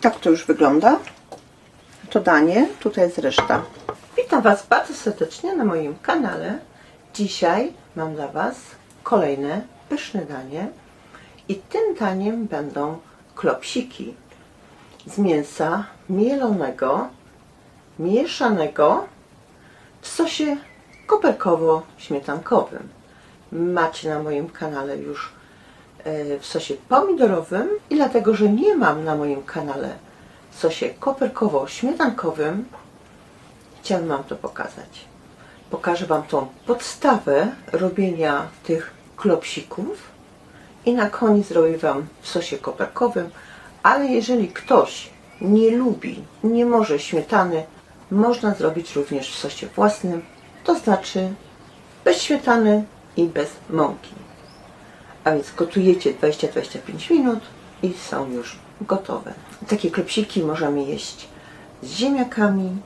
tak to już wygląda. To danie, tutaj jest reszta. Witam Was bardzo serdecznie na moim kanale. Dzisiaj mam dla Was kolejne pyszne danie. I tym daniem będą klopsiki z mięsa mielonego, mieszanego w sosie koperkowo-śmietankowym. Macie na moim kanale już w sosie pomidorowym i dlatego, że nie mam na moim kanale w sosie koperkowo-śmietankowym, chciałam Wam to pokazać. Pokażę Wam tą podstawę robienia tych klopsików i na koniec zrobię Wam w sosie koperkowym, ale jeżeli ktoś nie lubi, nie może śmietany, można zrobić również w sosie własnym, to znaczy bez śmietany i bez mąki. A więc gotujecie 20-25 minut i są już gotowe. Takie klepsiki możemy jeść z ziemniakami,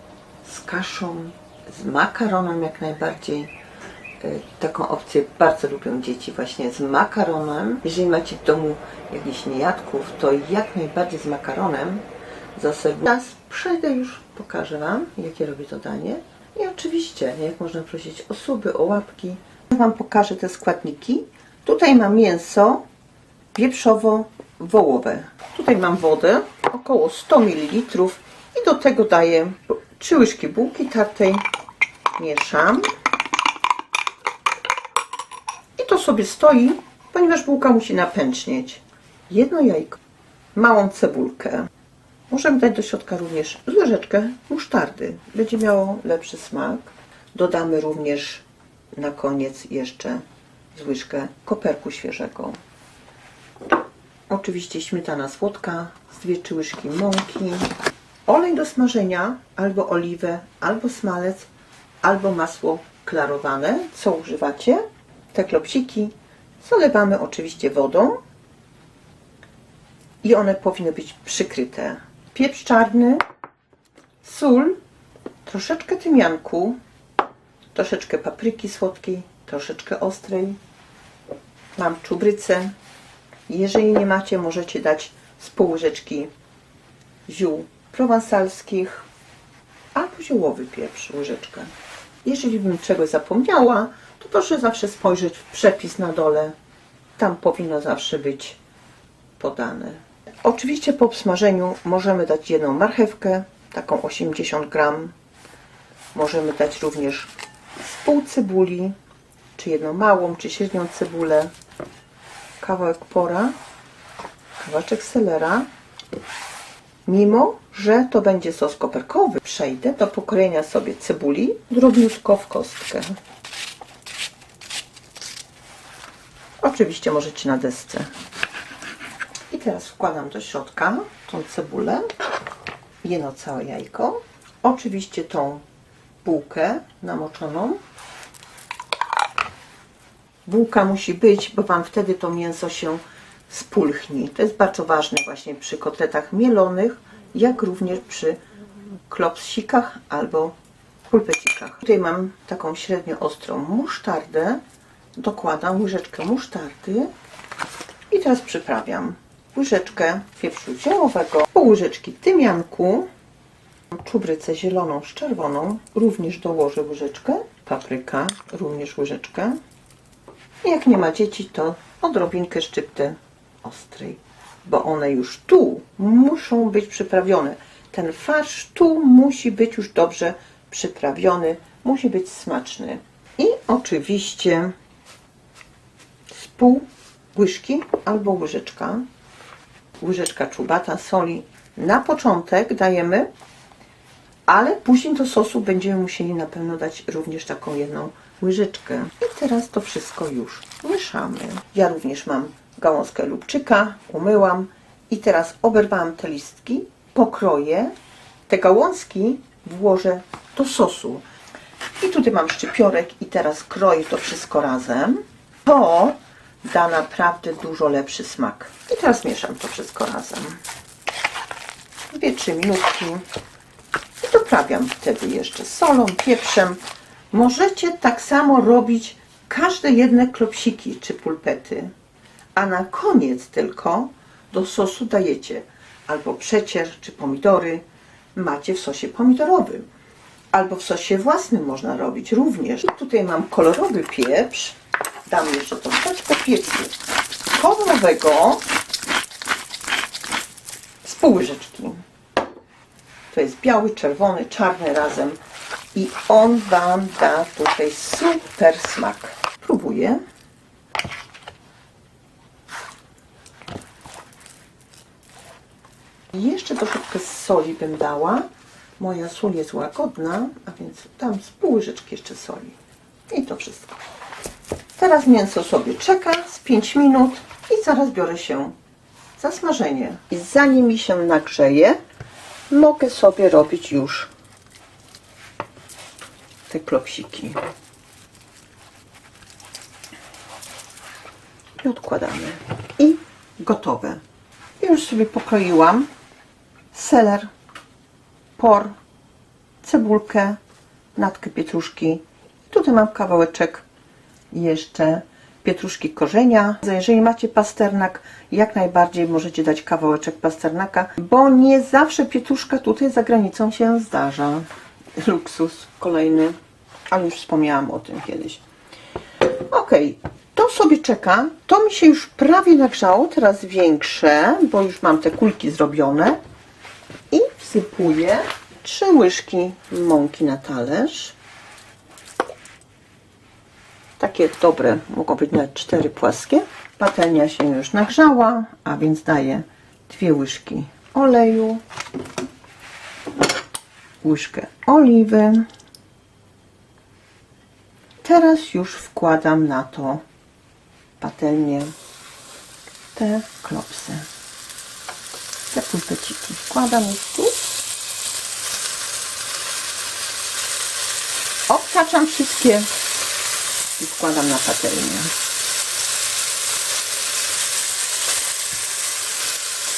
z kaszą, z makaronem jak najbardziej. E, Taką opcję bardzo lubią dzieci właśnie z makaronem. Jeżeli macie w domu jakichś niejadków, to jak najbardziej z makaronem zaserwuję. Teraz przejdę już, pokażę Wam, jakie robię to danie. I oczywiście, jak można prosić o suby, o łapki. Wam pokażę te składniki. Tutaj mam mięso wieprzowo-wołowe. Tutaj mam wodę, około 100 ml i do tego daję 3 łyżki bułki tartej. Mieszam. I to sobie stoi, ponieważ bułka musi napęcznieć. Jedno jajko, małą cebulkę. Możemy dać do środka również łyżeczkę musztardy. Będzie miało lepszy smak. Dodamy również na koniec jeszcze z łyżkę koperku świeżego. Oczywiście śmietana słodka z dwie trzy łyżki mąki. Olej do smażenia, albo oliwę, albo smalec, albo masło klarowane, co używacie. Te klopsiki zalewamy oczywiście wodą i one powinny być przykryte. Pieprz czarny, sól, troszeczkę tymianku, troszeczkę papryki słodkiej, troszeczkę ostrej. Mam czubrycę. Jeżeli nie macie, możecie dać z pół łyżeczki ziół prowansalskich albo ziołowy pieprz, łyżeczkę. Jeżeli bym czegoś zapomniała, to proszę zawsze spojrzeć w przepis na dole. Tam powinno zawsze być podane. Oczywiście po obsmażeniu możemy dać jedną marchewkę, taką 80 gram. Możemy dać również pół cebuli, czy jedną małą, czy średnią cebulę, kawałek pora, kawałeczek selera. Mimo, że to będzie sos koperkowy, przejdę do pokrojenia sobie cebuli drobniutko w kostkę. Oczywiście możecie na desce. I teraz wkładam do środka tą cebulę, jedno całe jajko, oczywiście tą bułkę namoczoną. Bułka musi być, bo Wam wtedy to mięso się spulchni. To jest bardzo ważne właśnie przy kotletach mielonych, jak również przy klopsikach albo pulpecikach. Tutaj mam taką średnio ostrą musztardę. Dokładam łyżeczkę musztardy i teraz przyprawiam łyżeczkę pieprzu ziołowego, pół łyżeczki tymianku, czubrycę zieloną z czerwoną, również dołożę łyżeczkę, papryka, również łyżeczkę. Jak nie ma dzieci, to odrobinkę szczypty ostrej, bo one już tu muszą być przyprawione. Ten farsz tu musi być już dobrze przyprawiony, musi być smaczny. I oczywiście z pół łyżki albo łyżeczka, łyżeczka czubata soli na początek dajemy, ale później do sosu będziemy musieli na pewno dać również taką jedną łyżeczkę. I teraz to wszystko już mieszamy. Ja również mam gałązkę lubczyka, umyłam i teraz oberwałam te listki, pokroję, te gałązki włożę do sosu. I tutaj mam szczypiorek i teraz kroję to wszystko razem. To da naprawdę dużo lepszy smak. I teraz mieszam to wszystko razem. 2-3 minutki. I doprawiam wtedy jeszcze solą, pieprzem. Możecie tak samo robić każde jedne klopsiki czy pulpety. A na koniec tylko do sosu dajecie albo przecier, czy pomidory macie w sosie pomidorowym. Albo w sosie własnym można robić również. Tutaj mam kolorowy pieprz. Dam jeszcze troszeczkę pieprzu kolorowego z pół łyżeczki. To jest biały, czerwony, czarny razem. I on Wam da tutaj super smak. Próbuję. Jeszcze troszeczkę soli bym dała. Moja sól jest łagodna, a więc dam z pół łyżeczki jeszcze soli. I to wszystko. Teraz mięso sobie czeka z 5 minut i zaraz biorę się za smażenie. I zanim mi się nagrzeje, mogę sobie robić już te klopsiki. I odkładamy. I gotowe. Już sobie pokroiłam seler, por, cebulkę, natkę pietruszki. Tutaj mam kawałeczek jeszcze pietruszki korzenia. Jeżeli macie pasternak, jak najbardziej możecie dać kawałeczek pasternaka, bo nie zawsze pietruszka tutaj za granicą się zdarza. Luksus kolejny, ale już wspomniałam o tym kiedyś. Ok, to sobie czeka. To mi się już prawie nagrzało, teraz większe, bo już mam te kulki zrobione. I wsypuję trzy łyżki mąki na talerz. Takie dobre, mogą być nawet cztery płaskie. Patelnia się już nagrzała, a więc daję dwie łyżki oleju, łyżkę oliwy. Teraz już wkładam na to patelnię te klopsy. Te pulpeciki wkładam już tu. Obtaczam wszystkie i wkładam na patelnię.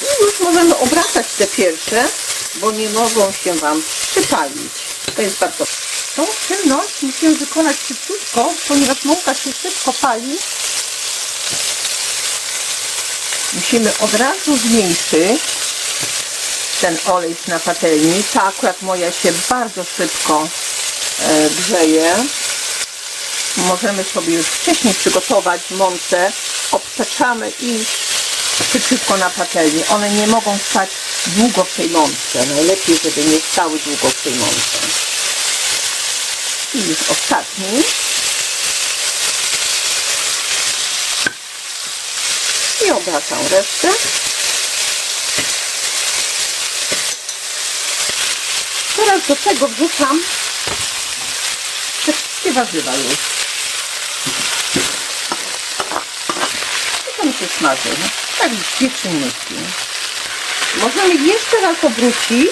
I już możemy obracać te pierwsze, bo nie mogą się Wam przypalić. To jest bardzo... Tą czynność musimy wykonać szybciutko, ponieważ mąka się szybko pali. Musimy od razu zmniejszyć ten olej na patelni. Ta akurat moja się bardzo szybko e, grzeje możemy sobie już wcześniej przygotować mące, obtaczamy i szybciutko na patelni. One nie mogą stać długo w tej mące. Najlepiej, żeby nie stały długo w tej mące. I już ostatni. I obracam resztę. Teraz do tego wrzucam te wszystkie warzywa już. I to mi się smaży. Tak trzy minutki. Możemy jeszcze raz obrócić.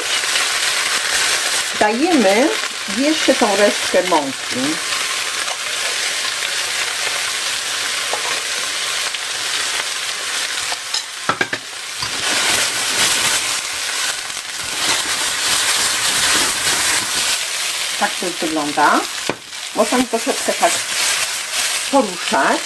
Dajemy jeszcze tą resztkę mąki. Tak to wygląda. Można troszeczkę tak poruszać.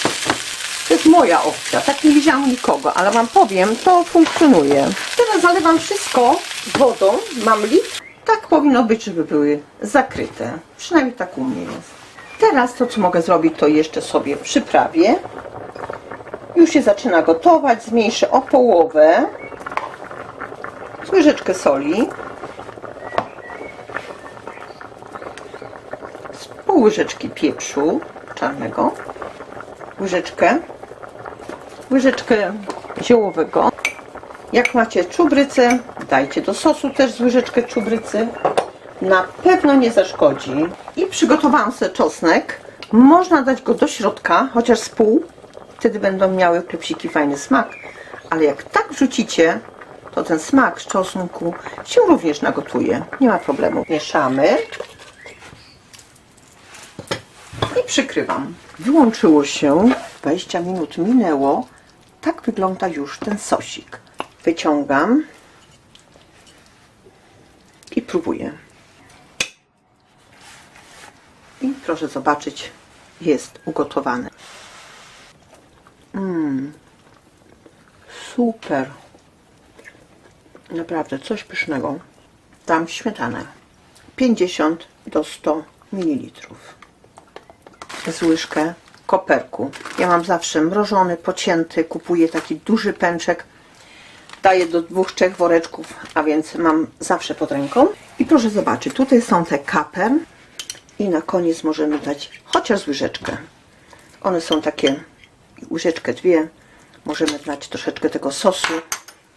To jest moja opcja. Tak nie widziałam nikogo, ale Wam powiem, to funkcjonuje. Teraz zalewam wszystko wodą. Mam litr. Tak powinno być, żeby były zakryte. Przynajmniej tak u mnie jest. Teraz to, co mogę zrobić, to jeszcze sobie przyprawię. Już się zaczyna gotować. Zmniejszę o połowę. Z łyżeczkę soli. Z pół łyżeczki pieprzu czarnego. Łyżeczkę łyżeczkę ziołowego. Jak macie czubrycę, dajcie do sosu też z łyżeczkę czubrycy. Na pewno nie zaszkodzi. I przygotowałam sobie czosnek. Można dać go do środka, chociaż z pół. Wtedy będą miały klepsiki fajny smak. Ale jak tak wrzucicie, to ten smak z czosnku się również nagotuje. Nie ma problemu. Mieszamy. I przykrywam. Wyłączyło się. 20 minut minęło. Tak wygląda już ten sosik. Wyciągam i próbuję. I proszę zobaczyć, jest ugotowane. Mmm, super. Naprawdę coś pysznego. Dam śmietanę. 50 do 100 ml. Z łyżkę koperku. Ja mam zawsze mrożony, pocięty. Kupuję taki duży pęczek. Daję do dwóch, trzech woreczków, a więc mam zawsze pod ręką. I proszę zobaczyć, tutaj są te kapę i na koniec możemy dać chociaż łyżeczkę. One są takie, łyżeczkę dwie. Możemy dać troszeczkę tego sosu.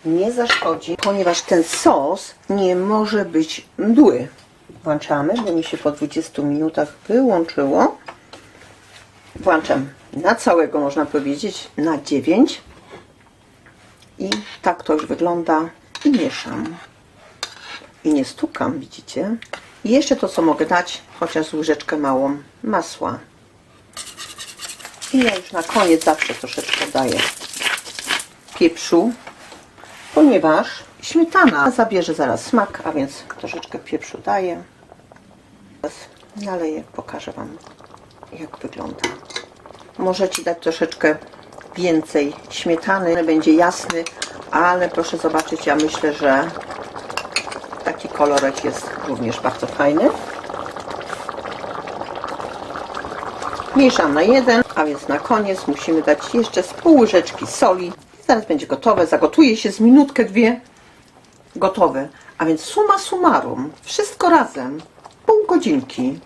Nie zaszkodzi, ponieważ ten sos nie może być mdły. Włączamy, bo mi się po 20 minutach wyłączyło. Włączam na całego, można powiedzieć, na 9. I tak to już wygląda. I mieszam. I nie stukam, widzicie? I jeszcze to, co mogę dać, chociaż łyżeczkę małą masła. I ja już na koniec zawsze troszeczkę daję pieprzu, ponieważ śmietana zabierze zaraz smak, a więc troszeczkę pieprzu daję. Naleję, pokażę Wam, jak wygląda. Możecie dać troszeczkę więcej śmietany, będzie jasny, ale proszę zobaczyć, ja myślę, że taki kolorek jest również bardzo fajny. Mieszam na jeden, a więc na koniec musimy dać jeszcze z pół łyżeczki soli. Zaraz będzie gotowe, zagotuje się z minutkę, dwie. Gotowe. A więc suma summarum, wszystko razem, pół godzinki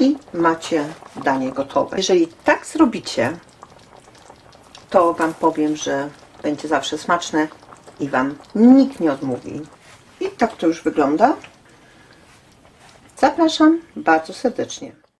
i macie danie gotowe. Jeżeli tak zrobicie, to Wam powiem, że będzie zawsze smaczne i Wam nikt nie odmówi. I tak to już wygląda. Zapraszam bardzo serdecznie.